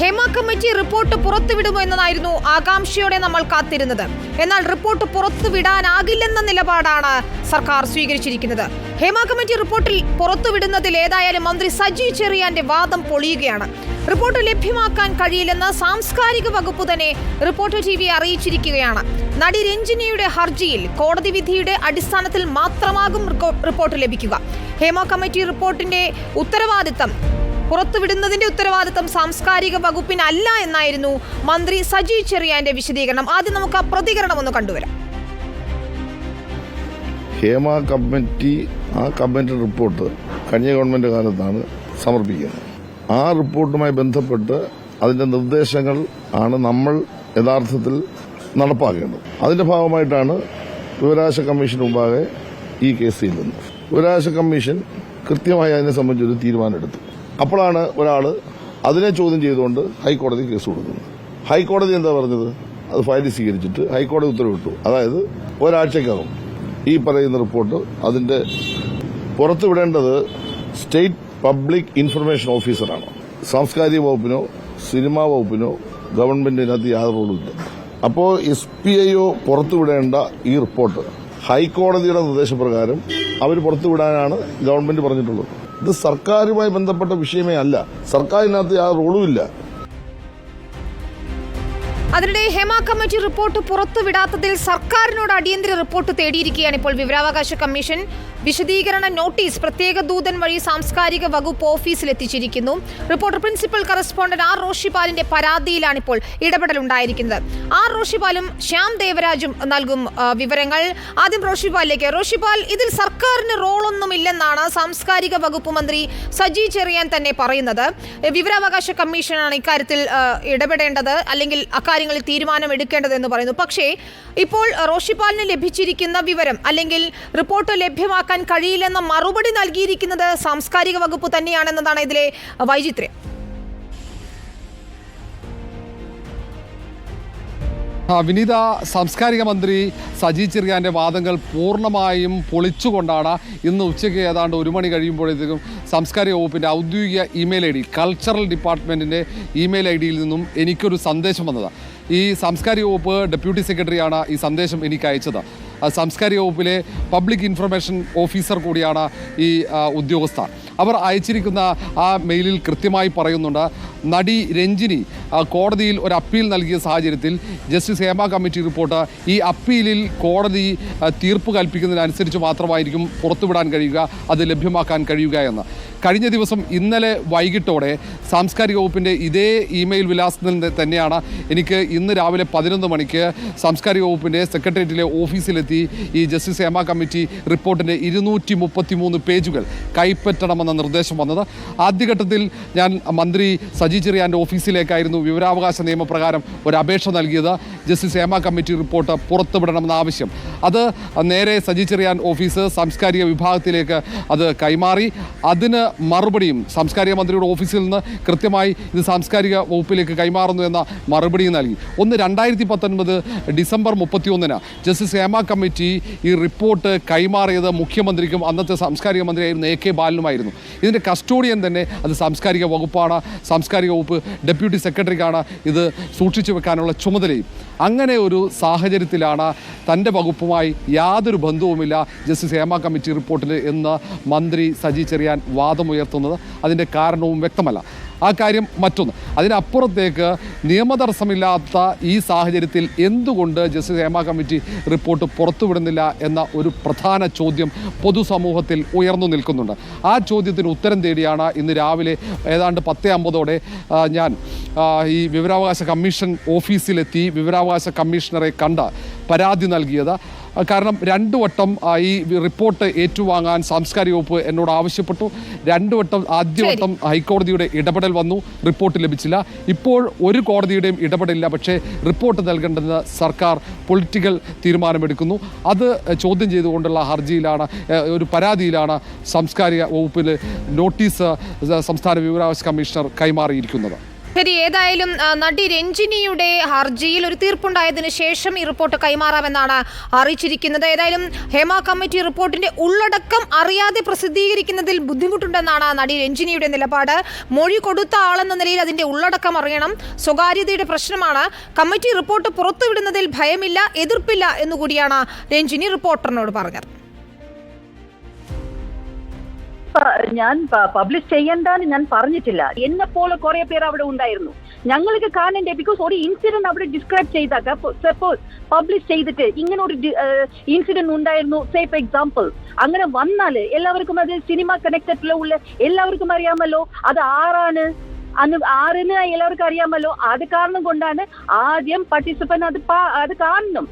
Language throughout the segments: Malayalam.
ഹേമ കമ്മിറ്റി റിപ്പോർട്ട് പുറത്തുവിടുമോ എന്നതായിരുന്നു ആകാംക്ഷയോടെ നമ്മൾ കാത്തിരുന്നത്. എന്നാൽ റിപ്പോർട്ട് പുറത്തുവിടാനാകില്ലെന്ന നിലപാടാണ് സർക്കാർ സ്വീകരിച്ചിരിക്കുന്നത്. ഹേമ കമ്മിറ്റി റിപ്പോർട്ടിൽ പുറത്തുവിടുന്നതിൽ ഏതായാലും മന്ത്രി സജി ചെറിയാന്റെ വാദം പൊളിയുകയാണ്. റിപ്പോർട്ട് ലഭ്യമാക്കാൻ കഴിയില്ലെന്ന് സാംസ്കാരിക വകുപ്പ് തന്നെ റിപ്പോർട്ട് ടി വി അറിയിച്ചിരിക്കുകയാണ്. നടി രഞ്ജിനിയുടെ ഹർജിയിൽ കോടതി വിധിയുടെ അടിസ്ഥാനത്തിൽ മാത്രമാകും റിപ്പോർട്ട് ലഭിക്കുക. ഹേമ കമ്മിറ്റി റിപ്പോർട്ടിന്റെ ഉത്തരവാദിത്തം പുറത്തുവിടുന്നതിന്റെ ഉത്തരവാദിത്തം സാംസ്കാരിക വകുപ്പിനല്ല എന്നായിരുന്നു മന്ത്രി സജി ചെറിയാന്റെ വിശദീകരണം. ആദ്യം നമുക്ക് ആ പ്രതികരണം ഒന്ന് കണ്ടുവരാം. ഹേമ കമ്മിറ്റി ആ കമ്മിറ്റി റിപ്പോർട്ട് കഴിഞ്ഞ ഗവൺമെന്റ് കാലത്താണ് സമർപ്പിക്കുന്നത്. ആ റിപ്പോർട്ടുമായി ബന്ധപ്പെട്ട് അതിന്റെ നിർദ്ദേശങ്ങൾ ആണ് നമ്മൾ യഥാർത്ഥത്തിൽ നടപ്പാക്കേണ്ടത്. അതിന്റെ ഭാഗമായിട്ടാണ് വിവരാശ കമ്മീഷൻ മുമ്പാകെ ഈ കേസ് ചെയ്യുന്നത് വിവരാശ കമ്മീഷൻ കൃത്യമായി അതിനെ സംബന്ധിച്ചൊരു തീരുമാനമെടുത്തു. അപ്പോഴാണ് ഒരാൾ അതിനെ ചോദ്യം ചെയ്തുകൊണ്ട് ഹൈക്കോടതി കേസ് കൊടുക്കുന്നത്. ഹൈക്കോടതി എന്താ പറഞ്ഞത്? അത് ഫയൽ സ്വീകരിച്ചിട്ട് ഹൈക്കോടതി ഉത്തരവിട്ടു. അതായത് ഒരാഴ്ചക്കകം ഈ പറയുന്ന റിപ്പോർട്ട് അതിന്റെ പുറത്തുവിടേണ്ടത് സ്റ്റേറ്റ് പബ്ലിക് ഇൻഫർമേഷൻ ഓഫീസറാണ്. സാംസ്കാരിക വകുപ്പിനോ സിനിമാ വകുപ്പിനോ ഗവൺമെന്റിനകത്ത് യാതൊരു അപ്പോൾ എസ് പി ഐഒ പുറത്തുവിടേണ്ട ഈ റിപ്പോർട്ട് ഹൈക്കോടതിയുടെ നിർദ്ദേശപ്രകാരം അവർ പുറത്തുവിടാനാണ് ഗവൺമെന്റ് പറഞ്ഞിട്ടുള്ളത്. ഇത് സർക്കാരുമായി ബന്ധപ്പെട്ട വിഷയമേ അല്ല. സർക്കാരിനകത്ത് ആ റോളും ഇല്ല. അതിനിടെ ഹേമ കമ്മിറ്റി റിപ്പോർട്ട് പുറത്തുവിടാത്തതിൽ സർക്കാരിനോട് അടിയന്തര റിപ്പോർട്ട് തേടിയിരിക്കുകയാണ് ഇപ്പോൾ വിവരാവകാശ കമ്മീഷൻ. വിശദീകരണ നോട്ടീസ് പ്രത്യേക ദൂതൻ വഴി സാംസ്കാരിക വകുപ്പ് ഓഫീസിൽ എത്തിച്ചിരിക്കുന്നു റിപ്പോർട്ടർ പ്രിൻസിപ്പൽ കറസ്പോണ്ടന്റ് ആർ. റോഷിപാലിന്റെ പരാതിയിലാണ് ഇപ്പോൾ ഇടപെടൽ ഉണ്ടായിരിക്കുന്നത് ആർ. റോഷിപാലും ശ്യാം ദേവരാജും നൽകും വിവരങ്ങൾ. ആദ്യം റോഷിപാലിലേക്ക്. റോഷിപാൽ ഇതിൽ സർക്കാരിന് റോളൊന്നുമില്ലെന്നാണ് സാംസ്കാരിക വകുപ്പ് മന്ത്രി സജി ചെറിയാൻ തന്നെ പറയുന്നത്. വിവരാവകാശ കമ്മീഷനാണ് ഇക്കാര്യത്തിൽ ഇടപെടേണ്ടത് അല്ലെങ്കിൽ അക്കാര്യങ്ങളിൽ തീരുമാനം എടുക്കേണ്ടത് എന്ന് പറയുന്നു. പക്ഷേ ഇപ്പോൾ റോഷിപാലിന് ലഭിച്ചിരിക്കുന്ന വിവരം അല്ലെങ്കിൽ റിപ്പോർട്ട് ലഭ്യമാക്കാൻ കഴിയില്ലെന്ന മറുപടി നൽകിയിരിക്കുന്നത് സാംസ്കാരിക വകുപ്പ് തന്നെയാണെന്നതാണ് ഇതിലെ വൈചിത്ര്യം. വിനീത സാംസ്കാരിക മന്ത്രി സജി ചെറിയാന്റെ വാദങ്ങൾ പൂർണമായും പൊളിച്ചുകൊണ്ടാണ് ഇന്ന് ഉച്ചയ്ക്ക് ഏതാണ്ട് ഒരു മണി കഴിയുമ്പോഴത്തേക്കും സാംസ്കാരിക വകുപ്പിന്റെ ഔദ്യോഗിക ഇമെയിൽ ഐ ഡി കൾച്ചറൽ ഡിപ്പാർട്ട്മെന്റിന്റെ ഇമെയിൽ ഐ ഡിയിൽ നിന്നും എനിക്കൊരു സന്ദേശം വന്നത്. ഈ സാംസ്കാരിക വകുപ്പ് ഡെപ്യൂട്ടി സെക്രട്ടറിയാണ് ഈ സന്ദേശം എനിക്ക് അയച്ചത്. സാംസ്കാരിക വകുപ്പിലെ പബ്ലിക് ഇൻഫർമേഷൻ ഓഫീസർ കൂടിയാണ് ഈ ഉദ്യോഗസ്ഥ. അവർ അയച്ചിരിക്കുന്ന ആ മെയിലിൽ കൃത്യമായി പറയുന്നുണ്ട് നടി രഞ്ജിനി കോടതിയിൽ ഒരു അപ്പീൽ നൽകിയ സാഹചര്യത്തിൽ ജസ്റ്റിസ് ഹേമ കമ്മിറ്റി റിപ്പോർട്ട് ഈ അപ്പീലിൽ കോടതി തീർപ്പ് കൽപ്പിക്കുന്നതിനനുസരിച്ച് മാത്രമായിരിക്കും പുറത്തുവിടാൻ കഴിയുക അത് ലഭ്യമാക്കാൻ കഴിയുക എന്ന്. കഴിഞ്ഞ ദിവസം ഇന്നലെ വൈകിട്ടോടെ സാംസ്കാരിക വകുപ്പിന്റെ ഇതേ ഇമെയിൽ വിലാസത്തിൽ തന്നെയാണ് എനിക്ക് ഇന്ന് രാവിലെ പതിനൊന്ന് മണിക്ക് സാംസ്കാരിക വകുപ്പിന്റെ സെക്രട്ടേറിയറ്റിലെ ഓഫീസിലെത്തി ഈ ജസ്റ്റിസ് ഹേമ കമ്മിറ്റി റിപ്പോർട്ടിന്റെ ഇരുന്നൂറ്റി മുപ്പത്തി മൂന്ന് പേജുകൾ കൈപ്പറ്റണമെന്ന നിർദ്ദേശം വന്നത്. ആദ്യഘട്ടത്തിൽ ഞാൻ മന്ത്രി സജി ചെറിയാന്റെ ഓഫീസിലേക്കായിരുന്നു വിവരാവകാശ നിയമപ്രകാരം ഒരു അപേക്ഷ നൽകിയത്. ജസ്റ്റിസ് ഹേമ കമ്മിറ്റി റിപ്പോർട്ട് പുറത്തുവിടണമെന്ന ആവശ്യം. അത് നേരെ സജി ചെറിയാൻ ഓഫീസ് സാംസ്കാരിക വിഭാഗത്തിലേക്ക് അത് കൈമാറി. അതിന് മറുപടിയും സാംസ്കാരിക മന്ത്രിയുടെ ഓഫീസിൽ നിന്ന് കൃത്യമായി ഇത് സാംസ്കാരിക വകുപ്പിലേക്ക് കൈമാറുന്നു എന്ന മറുപടിയും നൽകി. ഒന്ന് രണ്ടായിരത്തി പത്തൊൻപത് ഡിസംബർ മുപ്പത്തിയൊന്നിന് ജസ്റ്റിസ് ഹേമ കമ്മിറ്റി ഈ റിപ്പോർട്ട് കൈമാറിയത് മുഖ്യമന്ത്രിക്കും അന്നത്തെ സാംസ്കാരിക മന്ത്രിയായിരുന്ന എ കെ ബാലനുമായിരുന്നു. ഇതിന്റെ കസ്റ്റോഡിയൻ തന്നെ അത് സാംസ്കാരിക വകുപ്പാണ് സാംസ്കാരിക വകുപ്പ് ഡെപ്യൂട്ടി സെക്രട്ടറിക്കാണ് ഇത് സൂക്ഷിച്ചു വെക്കാനുള്ള ചുമതലയും. അങ്ങനെ ഒരു സാഹചര്യത്തിലാണ് തന്റെ വകുപ്പുമായി യാതൊരു ബന്ധവുമില്ല ജസ്റ്റിസ് ഹേമ കമ്മിറ്റി റിപ്പോർട്ടിൽ എന്ന് മന്ത്രി സജി ചെറിയാൻ വാദമുയർത്തുന്നത് അതിന്റെ കാരണവും വ്യക്തമല്ല. ആ കാര്യം മറ്റൊന്ന്. അതിനപ്പുറത്തേക്ക് നിയമതടസ്സമില്ലാത്ത ഈ സാഹചര്യത്തിൽ എന്തുകൊണ്ട് ജസ്റ്റിസ് ഹേമ കമ്മിറ്റി റിപ്പോർട്ട് പുറത്തുവിടുന്നില്ല എന്ന ഒരു പ്രധാന ചോദ്യം പൊതുസമൂഹത്തിൽ ഉയർന്നു നിൽക്കുന്നുണ്ട്. ആ ചോദ്യത്തിന് ഉത്തരം തേടിയാണ് ഇന്ന് രാവിലെ ഏതാണ്ട് പത്തേ അമ്പതോടെ ഞാൻ ഈ വിവരാവകാശ കമ്മീഷൻ ഓഫീസിലെത്തി വിവരാവകാശ കമ്മീഷണറെ കണ്ട പരാതി നൽകിയത്. കാരണം രണ്ടു വട്ടം ഈ റിപ്പോർട്ട് ഏറ്റുവാങ്ങാൻ സാംസ്കാരിക വകുപ്പ് എന്നോട് ആവശ്യപ്പെട്ടു. രണ്ടു വട്ടം ആദ്യ വട്ടം ഹൈക്കോടതിയുടെ ഇടപെടൽ വന്നു റിപ്പോർട്ട് ലഭിച്ചില്ല. ഇപ്പോൾ ഒരു കോടതിയുടെയും ഇടപെടലില്ല പക്ഷേ റിപ്പോർട്ട് നൽകേണ്ടെന്ന് സർക്കാർ പൊളിറ്റിക്കൽ തീരുമാനമെടുക്കുന്നു. അത് ചോദ്യം ചെയ്തുകൊണ്ടുള്ള ഹർജിയിലാണ് ഒരു പരാതിയിലാണ് സാംസ്കാരിക വകുപ്പിൽ നോട്ടീസ് സംസ്ഥാന വിവരാവകാശ കമ്മീഷണർ കൈമാറിയിരിക്കുന്നത്. ശരി ഏതായാലും നടി രഞ്ജിനിയുടെ ഹർജിയിൽ ഒരു തീർപ്പുണ്ടായതിനു ശേഷം ഈ റിപ്പോർട്ട് കൈമാറാമെന്നാണ് അറിയിച്ചിരിക്കുന്നത്. ഏതായാലും ഹേമ കമ്മിറ്റി റിപ്പോർട്ടിന്റെ ഉള്ളടക്കം അറിയാതെ പ്രസിദ്ധീകരിക്കുന്നതിൽ ബുദ്ധിമുട്ടുണ്ടെന്നാണ് നടി രഞ്ജിനിയുടെ നിലപാട്. മൊഴി കൊടുത്ത ആളെന്ന നിലയിൽ അതിന്റെ ഉള്ളടക്കം അറിയണം. സ്വകാര്യതയുടെ പ്രശ്നമാണ്. കമ്മിറ്റി റിപ്പോർട്ട് പുറത്തുവിടുന്നതിൽ ഭയമില്ല എതിർപ്പില്ല എന്നുകൂടിയാണ് രഞ്ജിനി റിപ്പോർട്ടറിനോട് പറഞ്ഞത്. ഞാൻ പബ്ലിഷ് ചെയ്യണ്ടെന്ന് ഞാൻ പറഞ്ഞിട്ടില്ല. എന്നെ പോലെ കുറെ പേർ അവിടെ ഉണ്ടായിരുന്നു. ഞങ്ങൾക്ക് കാണണ്ടേ ബിക്കോസ് ഒരു ഇൻസിഡന്റ് അവിടെ ഡിസ്ക്രൈബ് ചെയ്താക്ക സപ്പോസ് പബ്ലിഷ് ചെയ്തിട്ട് ഇങ്ങനെ ഒരു ഇൻസിഡന്റ് ഉണ്ടായിരുന്നു. സേഫ് എക്സാമ്പിൾ അങ്ങനെ വന്നാൽ എല്ലാവർക്കും അത് സിനിമ കണക്റ്റഡിലുള്ള എല്ലാവർക്കും അറിയാമല്ലോ. അത് ആറാണ്. അന്ന് ആറിന് എല്ലാവർക്കും അറിയാമല്ലോ. അത് കാരണം കൊണ്ടാണ് ആദ്യം പാർട്ടിസിപ്പന്റ് അത് അത് കാണണം.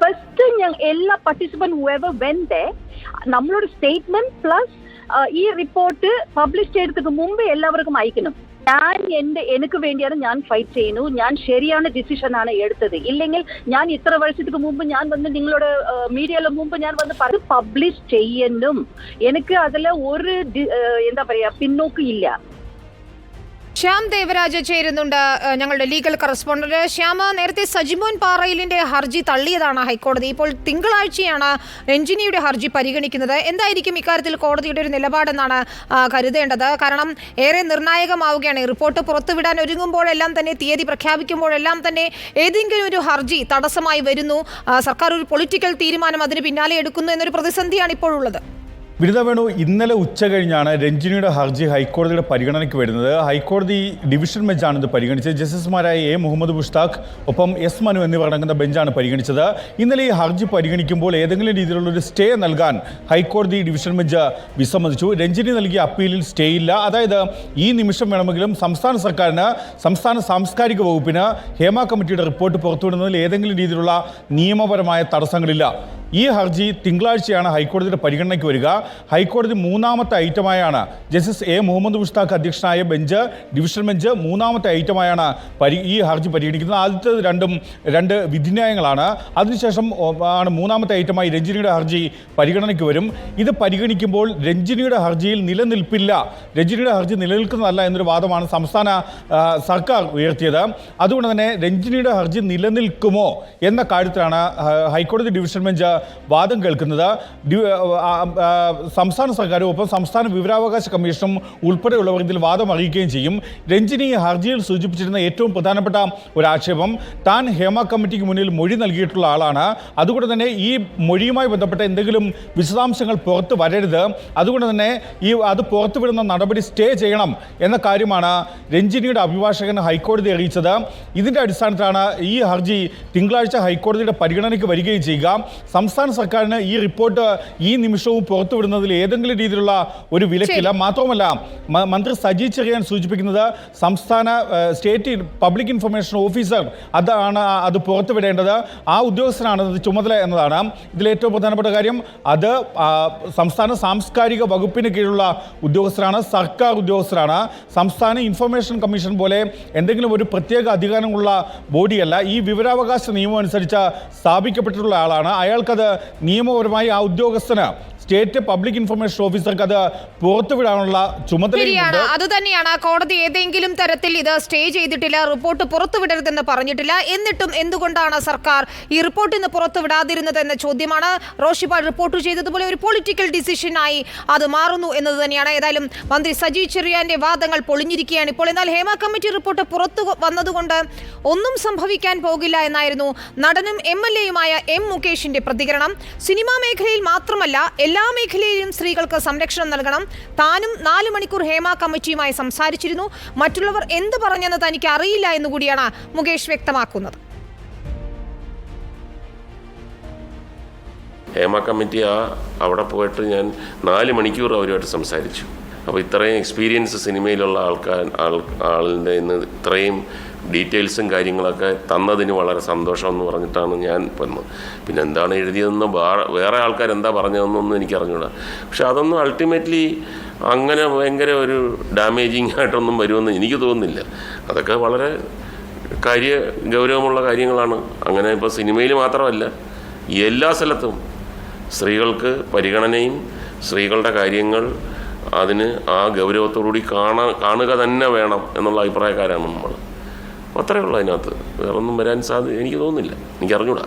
ഫസ്റ്റ് ഞാൻ എല്ലാ പാർട്ടിസിപ്പന്റ് വെന്റെ നമ്മളോട് സ്റ്റേറ്റ്മെന്റ് പ്ലസ് ഈ റിപ്പോർട്ട് പബ്ലിഷ് ചെയ്തതിന് മുമ്പ് എല്ലാവർക്കും അയക്കണം. ഞാൻ എന്റെ എനിക്ക് വേണ്ടിയാണ് ഞാൻ ഫൈറ്റ് ചെയ്യുന്നു. ഞാൻ ശരിയാണ് ഡിസിഷൻ ആണ് എടുത്തത്. ഇല്ലെങ്കിൽ ഞാൻ ഇത്ര വർഷത്തിന് മുമ്പ് ഞാൻ വന്ന് നിങ്ങളോട് മീഡിയയിലെ മുമ്പ് ഞാൻ വന്ന് പറ പബ്ലിഷ് ചെയ്യണം. എനിക്ക് അതിൽ ഒരു എന്താ പറയാ പിന്നോക്കില്ല ശ്യാം ദേവരാജ ചേരുന്നുണ്ട്. ഞങ്ങളുടെ ലീഗൽ കറസ്പോണ്ടന്റ്. ശ്യാമ നേരത്തെ സജിമോൻ പാറയിലിന്റെ ഹർജി തള്ളിയതാണ് ഹൈക്കോടതി. ഇപ്പോൾ തിങ്കളാഴ്ചയാണ് രഞ്ജിനിയുടെ ഹർജി പരിഗണിക്കുന്നത്. എന്തായിരിക്കും ഇക്കാര്യത്തിൽ കോടതിയുടെ ഒരു നിലപാടെന്നാണ് കരുതേണ്ടത്? കാരണം ഏറെ നിർണായകമാവുകയാണ്. റിപ്പോർട്ട് പുറത്തുവിടാൻ ഒരുങ്ങുമ്പോഴെല്ലാം തന്നെ തീയതി പ്രഖ്യാപിക്കുമ്പോഴെല്ലാം തന്നെ ഏതെങ്കിലും ഒരു ഹർജി തടസ്സമായി വരുന്നു. സർക്കാർ ഒരു പൊളിറ്റിക്കൽ തീരുമാനം അതിന് പിന്നാലെ എടുക്കുന്നു എന്നൊരു പ്രതിസന്ധിയാണ് ഇപ്പോഴുള്ളത്. ബിരുദ വേണു ഇന്നലെ ഉച്ച കഴിഞ്ഞാണ് രഞ്ജിനിയുടെ ഹർജി ഹൈക്കോടതിയുടെ പരിഗണനയ്ക്ക് വരുന്നത്. ഹൈക്കോടതി ഡിവിഷൻ ബെഞ്ചാണ് ഇത് പരിഗണിച്ചത്. ജസ്റ്റിസുമാരായ എ. മുഹമ്മദ് മുഷ്താഖ് ഒപ്പം എസ്. മനു എന്നിവർ അടങ്ങുന്ന ബെഞ്ചാണ് പരിഗണിച്ചത്. ഇന്നലെ ഈ ഹർജി പരിഗണിക്കുമ്പോൾ ഏതെങ്കിലും രീതിയിലുള്ള ഒരു സ്റ്റേ നൽകാൻ ഹൈക്കോടതി ഡിവിഷൻ ബെഞ്ച് വിസമ്മതിച്ചു. രഞ്ജിനി നൽകിയ അപ്പീലിൽ സ്റ്റേ ഇല്ല. അതായത് ഈ നിമിഷം വേണമെങ്കിലും സംസ്ഥാന സർക്കാരിന് സംസ്ഥാന സാംസ്കാരിക വകുപ്പിന് ഹേമ കമ്മിറ്റിയുടെ റിപ്പോർട്ട് പുറത്തുവിടുന്നതിൽ ഏതെങ്കിലും രീതിയിലുള്ള നിയമപരമായ തടസ്സങ്ങളില്ല. ഈ ഹർജി തിങ്കളാഴ്ചയാണ് ഹൈക്കോടതിയുടെ പരിഗണനയ്ക്ക് വരിക. ഹൈക്കോടതി മൂന്നാമത്തെ ഐറ്റമായാണ് ജസ്റ്റിസ് എ മുഹമ്മദ് മുഷ്താഖ് അധ്യക്ഷനായ ബെഞ്ച് ഡിവിഷൻ ബെഞ്ച് മൂന്നാമത്തെ ഐറ്റമായാണ് പരി ഈ ഹർജി പരിഗണിക്കുന്നത്. ആദ്യത്തെ രണ്ടും രണ്ട് വിധിന്യായങ്ങളാണ്. അതിനുശേഷം ആണ് മൂന്നാമത്തെ ഐറ്റമായി രഞ്ജിനിയുടെ ഹർജി പരിഗണനയ്ക്ക് വരും. ഇത് പരിഗണിക്കുമ്പോൾ രഞ്ജിനിയുടെ ഹർജിയിൽ നിലനിൽപ്പില്ല. രഞ്ജിനിയുടെ ഹർജി നിലനിൽക്കുന്നതല്ല എന്നൊരു വാദമാണ് സംസ്ഥാന സർക്കാർ ഉയർത്തിയത്. അതുകൊണ്ട് തന്നെ രഞ്ജിനിയുടെ ഹർജി നിലനിൽക്കുമോ എന്ന കാര്യത്തിലാണ് ഹൈക്കോടതി ഡിവിഷൻ ബെഞ്ച് വാദം കേൾക്കുന്നത്. സംസ്ഥാന സർക്കാരും ഒപ്പം സംസ്ഥാന വിവരാവകാശ കമ്മീഷനും ഉൾപ്പെടെയുള്ളവർ ഇതിൽ വാദം അറിയിക്കുകയും ചെയ്യും. രഞ്ജിനി ഹർജിയിൽ സൂചിപ്പിച്ചിരുന്ന ഏറ്റവും പ്രധാനപ്പെട്ട ഒരു ആക്ഷേപം താൻ ഹേമ കമ്മിറ്റിക്ക് മുന്നിൽ മൊഴി നൽകിയിട്ടുള്ള ആളാണ്. അതുകൊണ്ട് തന്നെ ഈ മൊഴിയുമായി ബന്ധപ്പെട്ട എന്തെങ്കിലും വിശദാംശങ്ങൾ പുറത്ത് വരരുത്. അതുകൊണ്ട് തന്നെ ഈ അത് പുറത്തുവിടുന്ന നടപടി സ്റ്റേ ചെയ്യണം എന്ന കാര്യമാണ് രഞ്ജിനിയുടെ അഭിഭാഷകൻ ഹൈക്കോടതി അറിയിച്ചത്. ഇതിന്റെ അടിസ്ഥാനത്തിലാണ് ഈ ഹർജി തിങ്കളാഴ്ച ഹൈക്കോടതിയുടെ പരിഗണനയ്ക്ക് വരികയും ചെയ്യുക. സംസ്ഥാന സർക്കാരിന് ഈ റിപ്പോർട്ട് ഈ നിമിഷവും പുറത്തുവിടുന്നതിൽ ഏതെങ്കിലും രീതിയിലുള്ള ഒരു വിലക്കില്ല. മാത്രമല്ല മന്ത്രി സജി ചെറിയാൻ സൂചിപ്പിക്കുന്നത് സംസ്ഥാന സ്റ്റേറ്റ് പബ്ലിക് ഇൻഫർമേഷൻ ഓഫീസർ അതാണ് അത് പുറത്തുവിടേണ്ടത്. ആ ഉദ്യോഗസ്ഥനാണ് അത് ചുമതല എന്നതാണ്. ഇതിൽ ഏറ്റവും പ്രധാനപ്പെട്ട കാര്യം അത് സംസ്ഥാന സാംസ്കാരിക വകുപ്പിന് കീഴിലുള്ള ഉദ്യോഗസ്ഥരാണ് സർക്കാർ ഉദ്യോഗസ്ഥരാണ് സംസ്ഥാന ഇൻഫർമേഷൻ കമ്മീഷൻ പോലെ എന്തെങ്കിലും ഒരു പ്രത്യേക അധികാരമുള്ള ബോഡിയല്ല ഈ വിവരാവകാശ നിയമം അനുസരിച്ച് സ്ഥാപിക്കപ്പെട്ടിട്ടുള്ള ആളാണ്. അയാൾക്കത് നിയമപരമായി ആ ഉദ്യോഗസ്ഥന് സ്റ്റേറ്റ് പബ്ലിക് ഇൻഫർമേഷൻ ഓഫീസർക്ക് അത് പുറത്തുവിടാനുള്ള ചുമതലയുണ്ട് അത് തന്നെയാണ്. കോടതി ഏതെങ്കിലും തരത്തിൽ ഇത് സ്റ്റേ ചെയ്തിട്ടില്ല റിപ്പോർട്ട് പുറത്തുവിടരുതെന്ന് പറഞ്ഞിട്ടില്ല. എന്നിട്ടും എന്തുകൊണ്ടാണ് സർക്കാർ ഈ റിപ്പോർട്ട് പുറത്തുവിടാതിരുന്നത് എന്ന ചോദ്യമാണ് റോഷിപാൽ റിപ്പോർട്ട് ചെയ്തതുപോലെ ഒരു പൊളിറ്റിക്കൽ ഡിസിഷനായി അത് മാറുന്നു എന്നത് തന്നെയാണ്. ഏതായാലും മന്ത്രി സജി ചെറിയാന്റെ വാദങ്ങൾ പൊളിഞ്ഞിരിക്കുകയാണ് ഇപ്പോൾ. എന്നാൽ ഹേമ കമ്മിറ്റി റിപ്പോർട്ട് പുറത്തു വന്നതുകൊണ്ട് ഒന്നും സംഭവിക്കാൻ പോകില്ല എന്നായിരുന്നു നടനും എം എൽ എയുമായ എം മുകേഷിന്റെ പ്രതികരണം. സിനിമാ മേഖലയിൽ മാത്രമല്ല എല്ലാ മേഖലയിലും സ്ത്രീകൾക്ക് സംരക്ഷണം നൽകണം. താനും നാല് മണിക്കൂർ ഹേമ കമ്മിറ്റിയുമായി സംസാരിച്ചിരുന്നു. മറ്റുള്ളവർ എന്ത് പറഞ്ഞെന്ന് തനിക്ക് അറിയില്ല എന്നുകൂടിയാണ് മുകേഷ് വ്യക്തമാക്കുന്നത്. ഹേമ കമ്മിറ്റി ആ അവിടെ പോയിട്ട് ഞാൻ നാല് മണിക്കൂർ അവരുമായിട്ട് സംസാരിച്ചു. അപ്പോൾ ഇത്രയും എക്സ്പീരിയൻസ് സിനിമയിലുള്ള ആൾക്കാർ ആൾ ആളിന്റെ ഇന്ന് ഇത്രയും ഡീറ്റെയിൽസും കാര്യങ്ങളൊക്കെ തന്നതിന് വളരെ സന്തോഷമെന്ന് പറഞ്ഞിട്ടാണ് ഞാൻ വന്നത് പിന്നെ എന്താണ് എഴുതിയതെന്ന് വേറെ ആൾക്കാർ എന്താ പറഞ്ഞതെന്നൊന്നും എനിക്ക് അറിഞ്ഞൂടാ പക്ഷെ അതൊന്നും അൾട്ടിമേറ്റ്ലി അങ്ങനെ ഭയങ്കര ഒരു ഡാമേജിങ് ആയിട്ടൊന്നും വരുമെന്ന് എനിക്ക് തോന്നുന്നില്ല. അതൊക്കെ വളരെ കാര്യ ഗൗരവമുള്ള കാര്യങ്ങളാണ്. അങ്ങനെ ഇപ്പോൾ സിനിമയിൽ മാത്രമല്ല എല്ലാ സ്ഥലത്തും സ്ത്രീകൾക്ക് പരിഗണനയും സ്ത്രീകളുടെ കാര്യങ്ങൾ അതിന് ആ ഗൗരവത്തോടുകൂടി കാണാ കാണുക തന്നെ വേണം എന്നുള്ള അഭിപ്രായക്കാരാണ് നമ്മൾ. അത്രയേ ഉള്ളൂ അതിനകത്ത്. വേറൊന്നും വരാൻ സാധ്യത എനിക്ക് തോന്നുന്നില്ല. എനിക്ക് അറിഞ്ഞൂടാ.